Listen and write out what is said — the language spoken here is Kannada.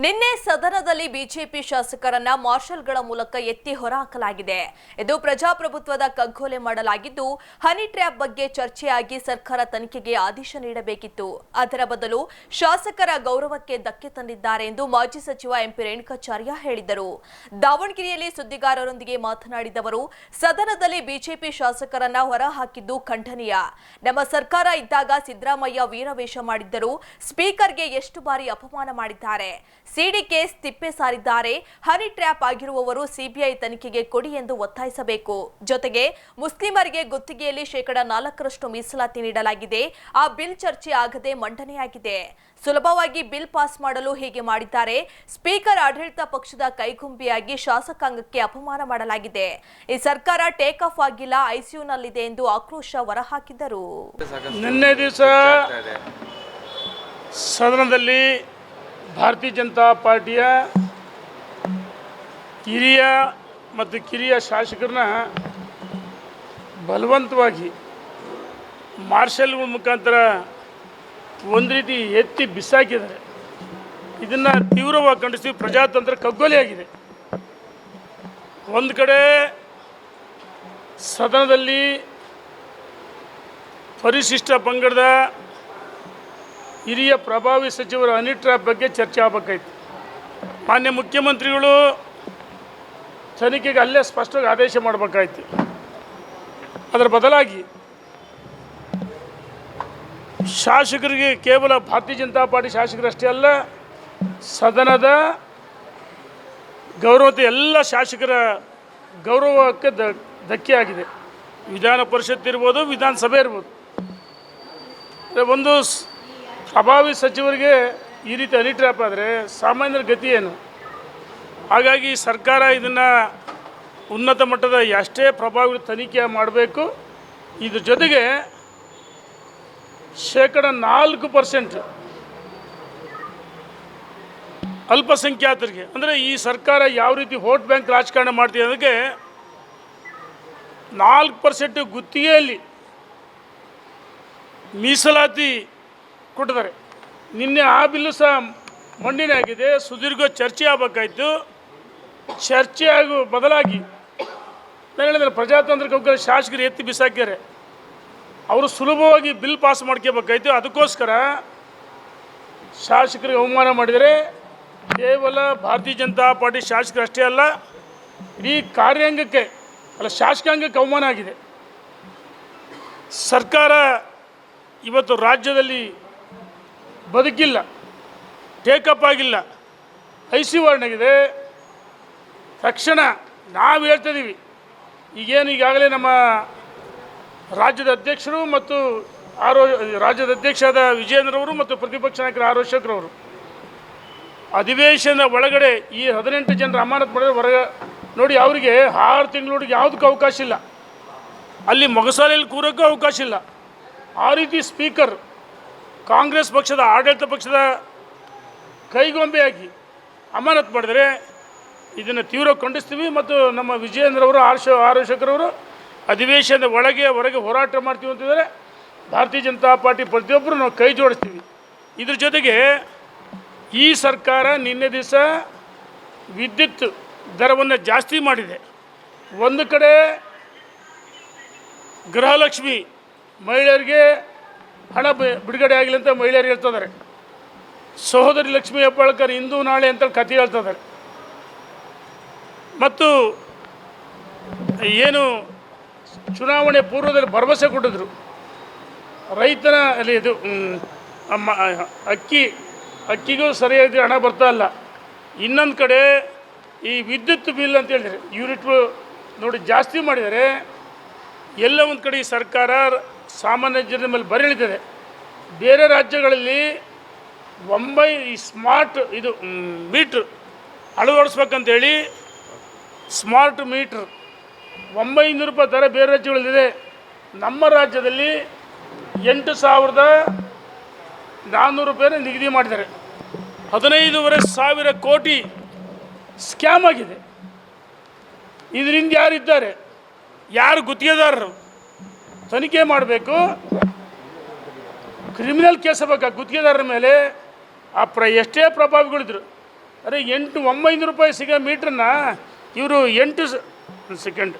ನಿನ್ನೆ ಸದನದಲ್ಲಿ ಬಿಜೆಪಿ ಶಾಸಕರನ್ನ ಮಾರ್ಷಲ್ಗಳ ಮೂಲಕ ಎತ್ತಿ ಹೊರಹಾಕಲಾಗಿದೆ. ಇದು ಪ್ರಜಾಪ್ರಭುತ್ವದ ಕಗ್ಗೊಲೆ ಮಾಡಲಾಗಿದ್ದು, ಹನಿ ಟ್ರ್ಯಾಪ್ ಬಗ್ಗೆ ಚರ್ಚೆಯಾಗಿ ಸರ್ಕಾರ ತನಿಖೆಗೆ ಆದೇಶ ನೀಡಬೇಕಿತ್ತು. ಅದರ ಬದಲು ಶಾಸಕರ ಗೌರವಕ್ಕೆ ಧಕ್ಕೆ ತಂದಿದ್ದಾರೆ ಎಂದು ಮಾಜಿ ಸಚಿವ ಎಂಪಿ ರೇಣುಕಾಚಾರ್ಯ ಹೇಳಿದರು. ದಾವಣಗೆರೆಯಲ್ಲಿ ಸುದ್ದಿಗಾರರೊಂದಿಗೆ ಮಾತನಾಡಿದವರು, ಸದನದಲ್ಲಿ ಬಿಜೆಪಿ ಶಾಸಕರನ್ನ ಹೊರಹಾಕಿದ್ದು ಖಂಡನೀಯ. ನಮ್ಮ ಸರ್ಕಾರ ಇದ್ದಾಗ ಸಿದ್ದರಾಮಯ್ಯ ವೀರವೇಷ ಮಾಡಿದ್ದರು, ಸ್ಪೀಕರ್ಗೆ ಎಷ್ಟು ಬಾರಿ ಅಪಮಾನ ಮಾಡಿದ್ದಾರೆ. ಸಿಡಿ ಕೇಸ್ ತಿಪ್ಪೆ ಸಾರಿದ್ದಾರೆ. ಹನಿ ಟ್ರ್ಯಾಪ್ ಆಗಿರುವವರು ಸಿಬಿಐ ತನಿಖೆಗೆ ಕೊಡಿ ಎಂದು ಒತ್ತಾಯಿಸಬೇಕು. ಜೊತೆಗೆ ಮುಸ್ಲಿಮರಿಗೆ ಗುತ್ತಿಗೆಯಲ್ಲಿ ಶೇಕಡ ನಾಲ್ಕರಷ್ಟು ಮೀಸಲಾತಿ ನೀಡಲಾಗಿದೆ. ಆ ಬಿಲ್ ಚರ್ಚೆ ಆಗದೆ ಮಂಡನೆಯಾಗಿದೆ. ಸುಲಭವಾಗಿ ಬಿಲ್ ಪಾಸ್ ಮಾಡಲು ಹೀಗೆ ಮಾಡಿದ್ದಾರೆ. ಸ್ಪೀಕರ್ ಆಡಳಿತ ಪಕ್ಷದ ಕೈಗುಂಬಿಯಾಗಿ ಶಾಸಕಾಂಗಕ್ಕೆ ಅಪಮಾನ ಮಾಡಲಾಗಿದೆ. ಈ ಸರ್ಕಾರ ಟೇಕ್ ಆಫ್ ಆಗಿಲ್ಲ ಐಸಿಯುನಲ್ಲಿದೆ ಎಂದು ಆಕ್ರೋಶ ಹೊರಹಾಕಿದ್ದರು. ನಿನ್ನೆ ದಿವಸ ಸದನದಲ್ಲಿ ಭಾರತೀಯ ಜನತಾ ಪಾರ್ಟಿಯ ಹಿರಿಯ ಮತ್ತು ಕಿರಿಯ ಶಾಸಕರನ್ನ ಬಲವಂತವಾಗಿ ಮಾರ್ಷಲ್ಗಳ ಮುಖಾಂತರ ಒಂದು ರೀತಿ ಎತ್ತಿ ಬಿಸಾಕಿದ್ದಾರೆ. ಇದನ್ನು ತೀವ್ರವಾಗಿ ಖಂಡಿಸಿ ಪ್ರಜಾತಂತ್ರ ಕಗ್ಗೊಲೆಯಾಗಿದೆ. ಒಂದು ಕಡೆ ಸದನದಲ್ಲಿ ಪರಿಶಿಷ್ಟ ಪಂಗಡದ ಹಿರಿಯ ಪ್ರಭಾವಿ ಸಚಿವರ ಹನಿ ಟ್ರ್ಯಾಪ್ ಬಗ್ಗೆ ಚರ್ಚೆ ಆಗಬೇಕಾಯ್ತು. ಮಾನ್ಯ ಮುಖ್ಯಮಂತ್ರಿಗಳು ತನಿಖೆಗೆ ಅಲ್ಲೇ ಸ್ಪಷ್ಟವಾಗಿ ಆದೇಶ ಮಾಡಬೇಕಾಯ್ತು. ಅದರ ಬದಲಾಗಿ ಶಾಸಕರಿಗೆ ಕೇವಲ ಭಾರತೀಯ ಜನತಾ ಪಾರ್ಟಿ ಶಾಸಕರಷ್ಟೇ ಅಲ್ಲ, ಸದನದ ಗೌರವತೆ ಎಲ್ಲ ಶಾಸಕರ ಗೌರವಕ್ಕೆ ದ ಧಕ್ಕೆ ಆಗಿದೆ ವಿಧಾನ ಪರಿಷತ್ ಇರ್ಬೋದು, ವಿಧಾನಸಭೆ ಇರ್ಬೋದು. ಒಂದು ಪ್ರಭಾವಿ ಸಚಿವರಿಗೆ ಈ ರೀತಿ ಹನಿ ಟ್ರ್ಯಾಪ್ ಆದರೆ ಸಾಮಾನ್ಯರ ಗತಿ ಏನು? ಹಾಗಾಗಿ ಸರ್ಕಾರ ಇದನ್ನು ಉನ್ನತ ಮಟ್ಟದ ಎಷ್ಟೇ ಪ್ರಭಾವಿ ತನಿಖೆ ಮಾಡಬೇಕು, ಇದ್ರ ಜೊತೆಗೆ ಶೇಕಡ ನಾಲ್ಕು ಪರ್ಸೆಂಟ್ ಅಲ್ಪಸಂಖ್ಯಾತರಿಗೆ, ಅಂದರೆ ಈ ಸರ್ಕಾರ ಯಾವ ರೀತಿ ವೋಟ್ ಬ್ಯಾಂಕ್ ರಾಜಕಾರಣ ಮಾಡ್ತಿದೆ ಅದಕ್ಕೆ ನಾಲ್ಕು ಪರ್ಸೆಂಟ್ ಗುತ್ತಿಗೆಯಲ್ಲಿ ಮೀಸಲಾತಿ ಕೊಟ್ಟಿದ್ದಾರೆ. ನಿನ್ನೆ ಆ ಬಿಲ್ಲು ಸಹ ಮಂಡನೆ ಆಗಿದೆ. ಸುದೀರ್ಘ ಚರ್ಚೆ ಆಗಬೇಕಾಯ್ತು. ಚರ್ಚೆ ಆಗೋ ಬದಲಾಗಿ ನಾನು ಹೇಳಿದ್ರೆ ಪ್ರಜಾತಂತ್ರ ಹೋಗಿ ಶಾಸಕರು ಎತ್ತಿ ಬಿಸಾಕ್ಯಾರೆ. ಅವರು ಸುಲಭವಾಗಿ ಬಿಲ್ ಪಾಸ್ ಮಾಡ್ಕೋಬೇಕಾಯ್ತು. ಅದಕ್ಕೋಸ್ಕರ ಶಾಸಕರಿಗೆ ಅವಮಾನ ಮಾಡಿದರೆ ಕೇವಲ ಭಾರತೀಯ ಜನತಾ ಪಾರ್ಟಿ ಶಾಸಕರು ಅಷ್ಟೇ ಅಲ್ಲ ಈ ಕಾರ್ಯಾಂಗಕ್ಕೆ ಅಲ್ಲ, ಶಾಸಕಾಂಗಕ್ಕೆ ಅವಮಾನ ಆಗಿದೆ. ಸರ್ಕಾರ ಇವತ್ತು ರಾಜ್ಯದಲ್ಲಿ ಬದುಕಿಲ್ಲ ಟೇಕಪ್ ಆಗಿಲ್ಲ, ಐ ಸಿ ವಾರ್ಡ್ನಾಗಿದೆ. ತಕ್ಷಣ ನಾವು ಹೇಳ್ತಿದ್ದೀವಿ ಈಗೇನು ಈಗಾಗಲೇ ನಮ್ಮ ರಾಜ್ಯದ ಅಧ್ಯಕ್ಷರು ಮತ್ತು ಆರೋ, ರಾಜ್ಯದ ಅಧ್ಯಕ್ಷರಾದ ವಿಜೇಂದ್ರವರು ಮತ್ತು ಪ್ರತಿಪಕ್ಷ ನಾಯಕರ ಆರೋ ಶೇಖರವರು ಅಧಿವೇಶನದ ಒಳಗಡೆ ಈ ಹದಿನೆಂಟು ಜನರ ಅಮಾನತ್ ಮಾಡಿದ್ರೆ ಹೊರಗೆ ನೋಡಿ ಅವರಿಗೆ ಆರು ತಿಂಗಳೊಳಗೆ ಯಾವುದಕ್ಕೂ ಅವಕಾಶ ಇಲ್ಲ. ಅಲ್ಲಿ ಮೊಗಸಾಲೆಯಲ್ಲಿ ಕೂರೋಕ್ಕೂ ಅವಕಾಶ ಇಲ್ಲ. ಆ ರೀತಿ ಸ್ಪೀಕರ್ ಕಾಂಗ್ರೆಸ್ ಪಕ್ಷದ, ಆಡಳಿತ ಪಕ್ಷದ ಕೈಗೊಂಬೆಯಾಗಿ ಅಮಾನತ್ ಮಾಡಿದರೆ ಇದನ್ನು ತೀವ್ರ ಖಂಡಿಸ್ತೀವಿ ಮತ್ತು ನಮ್ಮ ವಿಜಯೇಂದ್ರವರು, ಆರ್ಷ ಆರೋಶಕರವರು ಅಧಿವೇಶನದ ಒಳಗೆ, ಹೊರಗೆ ಹೋರಾಟ ಮಾಡ್ತೀವಿ ಅಂತಿದ್ದಾರೆ. ಭಾರತೀಯ ಜನತಾ ಪಾರ್ಟಿ ಪ್ರತಿಯೊಬ್ಬರು ನಾವು ಕೈ ಜೋಡಿಸ್ತೀವಿ. ಇದ್ರ ಜೊತೆಗೆ ಈ ಸರ್ಕಾರ ನಿನ್ನೆ ದಿವಸ ವಿದ್ಯುತ್ ದರವನ್ನು ಜಾಸ್ತಿ ಮಾಡಿದೆ. ಒಂದು ಕಡೆ ಗೃಹಲಕ್ಷ್ಮಿ ಮಹಿಳೆಯರಿಗೆ ಹಣ ಬಿಡುಗಡೆ ಆಗಲಿ ಅಂತ ಮಹಿಳೆಯರು ಹೇಳ್ತಿದ್ದಾರೆ. ಸಹೋದರಿ ಲಕ್ಷ್ಮೀ ಹೆಬ್ಬಾಳ್ಕರ್ ಇಂದು ನಾಳೆ ಅಂತ ಕಥೆ ಹೇಳ್ತಿದ್ದಾರೆ. ಮತ್ತು ಏನು ಚುನಾವಣೆ ಪೂರ್ವದಲ್ಲಿ ಭರವಸೆ ಕೊಟ್ಟಿದ್ರು. ರೈತನ ಅಲ್ಲಿ ಇದು ಅಕ್ಕಿ, ಅಕ್ಕಿಗೂ ಸರಿಯಾಗಿ ಹಣ ಬರ್ತಾ ಇಲ್ಲ. ಇನ್ನೊಂದು ಕಡೆ ಈ ವಿದ್ಯುತ್ ಬಿಲ್ ಅಂತ ಹೇಳಿದರೆ, ಯೂನಿಟ್ ನೋಡಿ ಜಾಸ್ತಿ ಮಾಡಿದರೆ, ಎಲ್ಲ ಒಂದು ಕಡೆ ಸರ್ಕಾರ ಸಾಮಾನ್ಯ ಜನರ ಮೇಲೆ ಬರೀಳಿದ್ದೇನೆ ಬೇರೆ ರಾಜ್ಯಗಳಲ್ಲಿ ಒಂಬೈ ಈ ಸ್ಮಾರ್ಟ್ ಇದು ಮೀಟ್ರ್ ಅಳವಡಿಸ್ಬೇಕಂತೇಳಿ ಸ್ಮಾರ್ಟ್ ಮೀಟ್ರ್ ಒಂಬೈನೂರು ರೂಪಾಯಿ ದರ ಬೇರೆ ರಾಜ್ಯಗಳಲ್ಲಿದೆ. ನಮ್ಮ ರಾಜ್ಯದಲ್ಲಿ ಎಂಟು ಸಾವಿರದ ನಾನ್ನೂರು ರೂಪಾಯಿನ ನಿಗದಿ ಮಾಡಿದ್ದಾರೆ. ಹದಿನೈದೂವರೆ ಸಾವಿರ ಕೋಟಿ ಸ್ಕ್ಯಾಮ್ ಆಗಿದೆ. ಇದರಿಂದ ಯಾರಿದ್ದಾರೆ? ಯಾರು ಗುತ್ತಿಗೆದಾರರು? ತನಿಖೆ ಮಾಡಬೇಕು. ಕ್ರಿಮಿನಲ್ ಕೇಸ್ ಬೇಕಾ ಗುತ್ತಿಗೆದಾರರ ಮೇಲೆ ಆ ಪ್ರ, ಎಷ್ಟೇ ಪ್ರಭಾವಿಗಳಿದ್ರು. ಅರೆ ಎಂಟು, ಒಂಬೈನೂರು ರೂಪಾಯಿ ಸಿಗೋ ಮೀಟ್ರನ್ನ ಇವರು ಎಂಟು ಸೆಕೆಂಡ್